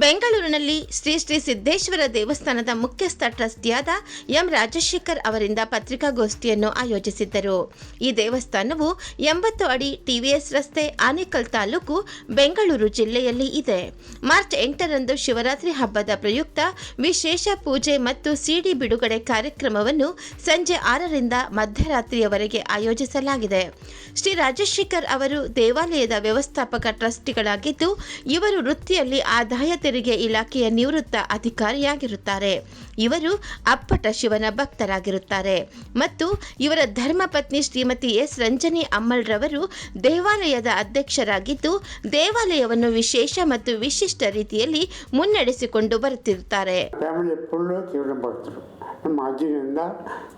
ಬೆಂಗಳೂರಿನಲ್ಲಿ ಶ್ರೀ ಶ್ರೀ ಸಿದ್ದೇಶ್ವರ ದೇವಸ್ಥಾನದ ಮುಖ್ಯಸ್ಥ ಟ್ರಸ್ಟಿಯಾದ ಎಂ ರಾಜಶೇಖರ್ ಅವರಿಂದ ಪತ್ರಿಕಾಗೋಷ್ಠಿಯನ್ನು ಆಯೋಜಿಸಿದ್ದರು. ಈ ದೇವಸ್ಥಾನವು ಎಂಬತ್ತು ಅಡಿ ಟಿವಿಎಸ್ ರಸ್ತೆ ಆನೇಕಲ್ ತಾಲೂಕು ಬೆಂಗಳೂರು ಜಿಲ್ಲೆಯಲ್ಲಿ ಇದೆ. ಮಾರ್ಚ್ ಎಂಟರಂದು ಶಿವರಾತ್ರಿ ಹಬ್ಬದ ಪ್ರಯುಕ್ತ ವಿಶೇಷ ಪೂಜೆ ಮತ್ತು ಸಿಡಿ ಬಿಡುಗಡೆ ಕಾರ್ಯಕ್ರಮವನ್ನು ಸಂಜೆ ಆರರಿಂದ ಮಧ್ಯರಾತ್ರಿಯವರೆಗೆ ಆಯೋಜಿಸಲಾಗಿದೆ. ಶ್ರೀ ರಾಜಶೇಖರ್ ಅವರು ದೇವಾಲಯದ ವ್ಯವಸ್ಥಾಪಕ ಟ್ರಸ್ಟಿಗಳಾಗಿದ್ದು, ಇವರು ವೃತ್ತಿಯಲ್ಲಿ ಆದಾಯ ತೆರಿಗೆ ಇಲಾಖೆಯ ನಿವೃತ್ತ ಅಧಿಕಾರಿಯಾಗಿರುತ್ತಾರೆ. ಇವರು ಅಪ್ಪಟ ಶಿವನ ಭಕ್ತರಾಗಿರುತ್ತಾರೆ. ಮತ್ತು ಇವರ ಧರ್ಮಪತ್ನಿ ಶ್ರೀಮತಿ ಎಸ್. ರಂಜನಿ ಅಮ್ಮಲ್ರವರು ದೇವಾಲಯದ ಅಧ್ಯಕ್ಷರಾಗಿದ್ದು, ದೇವಾಲಯವನ್ನು ವಿಶೇಷ ಮತ್ತು ವಿಶಿಷ್ಟ ರೀತಿಯಲ್ಲಿ ಮುನ್ನಡೆಸಿಕೊಂಡು ಬರುತ್ತಿರುತ್ತಾರೆ. ನಮ್ಮ ಅಜ್ಜಿಯಿಂದ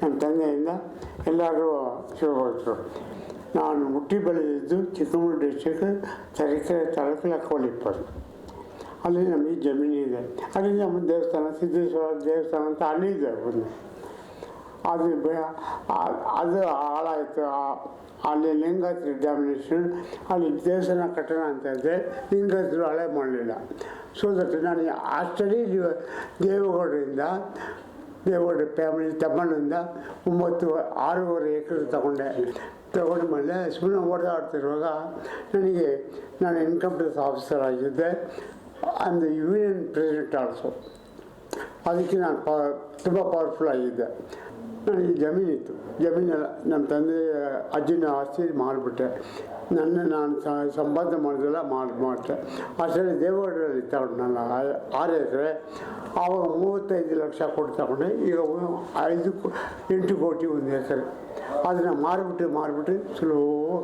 ನಮ್ಮ ತಂದೆಯಿಂದ ಎಲ್ಲರೂ ಶಿವಭಕ್ತರು ನಾನು ಹುಟ್ಟಿ ಬೆಳೆದಿದ್ದು ಚಿಕ್ಕಮಗಳೂರು ಡಿಸ್ಟಿಕ್ ತರೀಕೆರೆ ತಾಲೂಕು ಲಕ್ಕವಳಿಪ್ಪರು ಅಲ್ಲಿ ನಮಗೆ ಜಮೀನು ಇದೆ. ಅಲ್ಲಿ ನಮ್ಮ ದೇವಸ್ಥಾನ, ಸಿದ್ದೇಶ್ವರ ದೇವಸ್ಥಾನ ಅಂತ ಅಲ್ಲಿ ಇದೆ ಒಂದು. ಅದು ಅದು ಹಾಳಾಯಿತು. ಅಲ್ಲಿ ಲಿಂಗಾಯತ್ರಿ ಡ್ಯಾಮಿನೇಷನ್ ಅಲ್ಲಿ ದೇವಸ್ಥಾನ ಕಟ್ಟಣ ಅಂತ ಇದೆ. ಲಿಂಗಾಯತರು ಹಳೆ ಮಾಡಲಿಲ್ಲ. ಸೊ ದಟ್ ನಾನು ಆ ಸ್ಟಡಿ ದೇವೇಗೌಡರಿಂದ, ದೇವೇಗೌಡ ಫ್ಯಾಮಿಲಿ ತಮ್ಮಣ್ಣಿಂದ ಒಂಬತ್ತು, ಆರೂವರೆ ಎಕರೆ ತಗೊಂಡೆ. ತಗೊಂಡ ಮೇಲೆ ಸುಮ್ಮನೆ ಓಡಾಡ್ತಿರುವಾಗ ನನಗೆ, ನಾನು ಇನ್ಕಮ್ ಟ್ಯಾಕ್ಸ್ ಆಫೀಸರ್ ಆಗಿದ್ದೆ. ಅಂದ್ ಯೂನಿಯನ್ ಪ್ರೆಸಿಡೆಂಟ್ ಆಲ್ಸೋ ಅದಕ್ಕೆ ನಾನು ಪಾ ತುಂಬ ಪವರ್ಫುಲ್ ಆಗಿದ್ದೆ ನನಗೆ ಜಮೀನಿತ್ತು ಜಮೀನೆಲ್ಲ ನಮ್ಮ ತಂದೆ ಅಜ್ಜಿನ ಆಸ್ತಿ ಮಾಡಿಬಿಟ್ಟೆ ನನ್ನ ನಾನು ಸ- ಸಂಪಾದನೆ ಮಾಡಿದೆಲ್ಲ ಮಾಡಿ ಮಾಡಿದೆ ಅಷ್ಟರಲ್ಲಿ ದೇವಗಢದಲ್ಲಿ ತಗೊಂಡು ನಾನು ಆ- ಆರು ಎಕರೆ ಆವಾಗ ಮೂವತ್ತೈದು ಲಕ್ಷ ಕೊಟ್ಟು ತಗೊಂಡೆ ಈಗ ಒ- ಐದು ಕೋ- ಎಂಟು ಕೋಟಿ ಒಂದು ಎಕರೆ ಅದನ್ನು ಮಾರಿಬಿಟ್ಟು ಮಾರಿಬಿಟ್ಟು ಸ್ಲೋ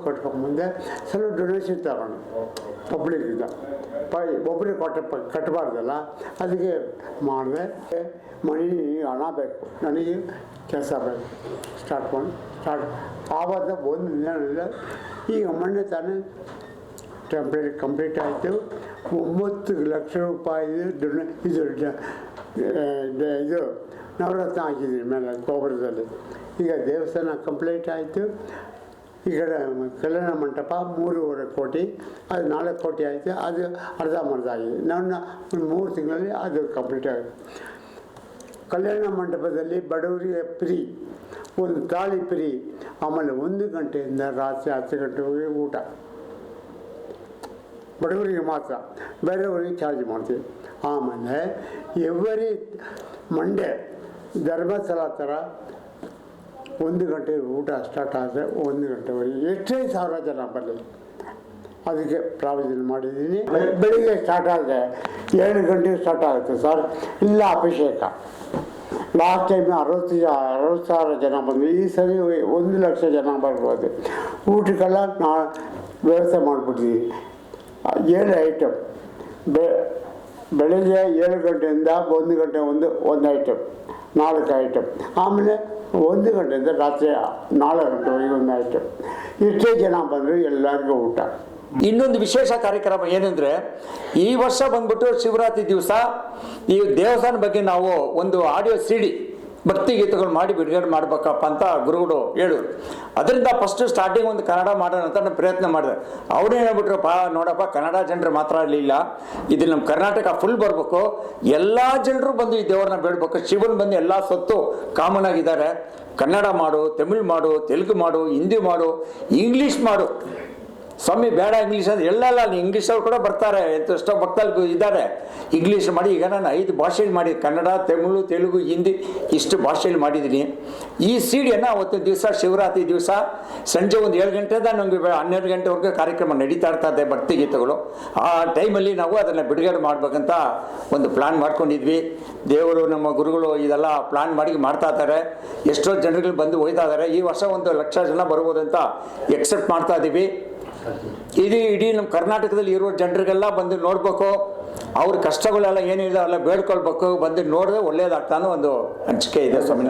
ಕಟ್ಕೊಂಡ್ಬಂದೆ ಸ್ವಲ್ಪ ಡೊನೇಷನ್ ತಗೊಂಡು ಪಬ್ಲಿಕ್ಕಿಂದ ಪೈ ಒಬ್ಬರಿಗೆ ಕೊಟ್ಟ ಪ- ಕಟ್ಟಬಾರ್ದಲ್ಲ ಅದಕ್ಕೆ ಮಾಡಿದೆ ಮನಿ ಹಣ ಬೇಕು ನನಗೆ ಕೆಲಸ ಬೇಕು ಸ್ಟಾರ್ಟ್ ಮಾಡಿ ಸ್ಟಾರ್ಟ್ ಆವಾಗ ಒಂದು ದಿನ ಈಗ ಮೊನ್ನೆ ತಾನೇ ಟೆಂಪ್ರೇರಿ ಕಂಪ್ಲೀಟ್ ಆಯಿತು ಒಂಬತ್ತು ಲಕ್ಷ ರೂಪಾಯಿ ಡೊನೆ ಇದು ಡ- ಆ, ಡ- ಇದು ನವರತ್ನ ಹಾಕಿದ್ದೀನಿ ಮೇಲೆ ಗೋಪುರದಲ್ಲಿ ಈಗ ದೇವಸ್ಥಾನ ಕಂಪ್ಲೀಟ್ ಆಯಿತು. ಈ ಕಡೆ ಕಲ್ಯಾಣ ಮಂಟಪ ಮೂರುವರೆ ಕೋಟಿ, ಅದು ನಾಲ್ಕು ಕೋಟಿ ಆಯಿತು, ಅದು ಅರ್ಧಂಬರ್ಧ ಆಗಿದೆ. ನನ್ನ ಒಂದು ಮೂರು ತಿಂಗಳಲ್ಲಿ ಅದು ಕಂಪ್ಲೀಟ್ ಆಗಿದೆ ಕಲ್ಯಾಣ ಮಂಟಪದಲ್ಲಿ ಬಡವರಿಗೆ ಫ್ರೀ ಒಂದು ತಾಳಿ ಫ್ರೀ ಆಮೇಲೆ ಒಂದು ಗಂಟೆಯಿಂದ ರಾತ್ರಿ ಹತ್ತು ಗಂಟೆವರೆಗೆ ಊಟ. ಬಡವರಿಗೆ ಮಾತ್ರ, ಬೇರೆಯವರಿಗೆ ಚಾರ್ಜ್ ಮಾಡ್ತೀವಿ. ಆಮೇಲೆ ಎವರಿ ಮಂಡೇ ಧರ್ಮಸ್ಥಳ ಥರ ಒಂದು ಗಂಟೆ ಊಟ ಸ್ಟಾರ್ಟ್ ಆದರೆ ಒಂದು ಗಂಟೆವರೆಗೆ ಎಷ್ಟೇ ಸಾವಿರ ಜನ ಬರಲಿ ಅದಕ್ಕೆ ಪ್ರಾವಿಷನ್ ಮಾಡಿದ್ದೀನಿ. ಬೆಳಿಗ್ಗೆ ಸ್ಟಾರ್ಟ್ ಆದರೆ ಏಳು ಗಂಟೆಗೆ ಸ್ಟಾರ್ಟ್ ಆಗುತ್ತೆ ಸರ್. ಇಲ್ಲ ಅಭಿಷೇಕ. ಲಾಸ್ಟ್ ಟೈಮ್ ಅರವತ್ತು ಅರವತ್ತು ಸಾವಿರ ಜನ ಬಂದ್ವಿ. ಈ ಸರಿ ಒಂದು ಲಕ್ಷ ಜನ ಬರ್ಬೋದು. ಊಟಕ್ಕೆಲ್ಲ ನಾ ವ್ಯವಸ್ಥೆ ಮಾಡ್ಬಿಡ್ತೀವಿ. ಏಳು ಐಟಮ್ ಬೆ, ಬೆಳಗ್ಗೆ ಏಳು ಗಂಟೆಯಿಂದ ಒಂದು ಗಂಟೆ ಒಂದು ಒಂದು ಐಟಮ್ ನಾಲ್ಕು ಐಟಮ್ ಆಮೇಲೆ ಒಂದು ಗಂಟೆಯಿಂದ ರಾತ್ರಿ ನಾಲ್ಕು ಗಂಟೆವರೆಗೆ ಒಂದು ಐಟಮ್ ಎಷ್ಟೇ ಜನ ಬಂದರು, ಎಲ್ಲರಿಗೂ ಊಟ. ಇನ್ನೊಂದು ವಿಶೇಷ ಕಾರ್ಯಕ್ರಮ ಏನಂದ್ರೆ, ಈ ವರ್ಷ ಬಂದ್ಬಿಟ್ಟು ಶಿವರಾತ್ರಿ ದಿವಸ ಈ ದೇವಸ್ಥಾನ ಬಗ್ಗೆ ನಾವು ಒಂದು ಆಡಿಯೋ ಸಿಡಿ ಭಕ್ತಿ ಗೀತೆಗಳು ಮಾಡಿ ಬಿಡುಗಡೆ ಮಾಡ್ಬೇಕಪ್ಪ ಅಂತ ಗುರುಗಳು ಹೇಳಿದ್ರು. ಅದರಿಂದ ಫಸ್ಟ್ ಸ್ಟಾರ್ಟಿಂಗ್ ಒಂದು ಕನ್ನಡ ಮಾಡೋಣ ಅಂತ ಪ್ರಯತ್ನ ಮಾಡಿದೆ. ಅವ್ರು ಹೇಳ್ಬಿಟ್ರಪ್ಪ ನೋಡಪ್ಪ, ಕನ್ನಡ ಜನರು ಮಾತ್ರ ಇರಲಿಲ್ಲ ಇದು ನಮ್ಮ ಕರ್ನಾಟಕ ಫುಲ್ ಬರಬೇಕು. ಎಲ್ಲ ಜನರು ಬಂದು ಈ ದೇವರನ್ನ ಬೇಡಬೇಕು. ಶಿವನ್ ಬಂದು ಎಲ್ಲ ಸೊತ್ತು ಕಾಮನ್ ಆಗಿದ್ದಾರೆ ಕನ್ನಡ ಮಾಡು, ತಮಿಳ್ ಮಾಡು, ತೆಲುಗು ಮಾಡು, ಹಿಂದಿ ಮಾಡು ಇಂಗ್ಲೀಷ್ ಮಾಡು. ಸ್ವಾಮಿ, ಬೇಡ ಇಂಗ್ಲೀಷ್ ಅಂದ್ರೆ. ಎಲ್ಲಲ್ಲ ಇಂಗ್ಲೀಷಲ್ಲಿ ಕೂಡ ಬರ್ತಾರೆ. ಎಷ್ಟೋ ಭಕ್ತಲ್ಲಿ ಇದ್ದಾರೆ. ಇಂಗ್ಲೀಷ್ ಮಾಡಿ, ಈಗ ನಾನು ಐದು ಭಾಷೆಯಲ್ಲಿ ಮಾಡಿ, ಕನ್ನಡ ತಮಿಳು ತೆಲುಗು, ಹಿಂದಿ, ಇಷ್ಟು ಭಾಷೆಯಲ್ಲಿ ಮಾಡಿದ್ದೀನಿ. ಈ ಸೀಡಿಯನ್ನು ಅವತ್ತು ದಿವಸ, ಶಿವರಾತ್ರಿ ದಿವಸ ಸಂಜೆ ಒಂದು ಏಳು ಗಂಟೆದ ನಮಗೆ ಹನ್ನೆರಡು ಗಂಟೆವರೆಗೂ ಕಾರ್ಯಕ್ರಮ ನಡೀತಾ ಇರ್ತದೆ ಭಕ್ತಿ ಗೀತೆಗಳು ಆ ಟೈಮಲ್ಲಿ ನಾವು ಅದನ್ನು ಬಿಡುಗಡೆ ಮಾಡಬೇಕಂತ ಒಂದು ಪ್ಲಾನ್ ಮಾಡ್ಕೊಂಡಿದ್ವಿ. ದೇವರು, ನಮ್ಮ ಗುರುಗಳು ಇದೆಲ್ಲ ಪ್ಲಾನ್ ಮಾಡಿ ಮಾಡ್ತಾ ಇದ್ದಾರೆ. ಎಷ್ಟೋ ಜನರುಗಳು ಬಂದು ಹೋಯ್ತಾ ಇದ್ದಾರೆ. ಈ ವರ್ಷ ಒಂದು ಲಕ್ಷ ಜನ ಬರ್ಬೋದು ಅಂತ ಎಕ್ಸೆಪ್ಟ್ ಮಾಡ್ತಾ ಇದ್ದೀವಿ ಇದು ಇಡೀ ನಮ್ಮ ಕರ್ನಾಟಕದಲ್ಲಿ ಇರೋ ಜನರಿಗೆಲ್ಲ ಬಂದು ನೋಡ್ಬೇಕು. ಅವ್ರ ಕಷ್ಟಗಳೆಲ್ಲ ಏನಿದೆ ಅವೆಲ್ಲ ಬೇಡ್ಕೊಳ್ಬೇಕು. ಬಂದು ನೋಡಿದ್ರೆ ಒಳ್ಳೇದಾಗ್ತಾನೆ ಒಂದು ಹಂಚಿಕೆ ಇದೆ ಸ್ವಾಮಿ.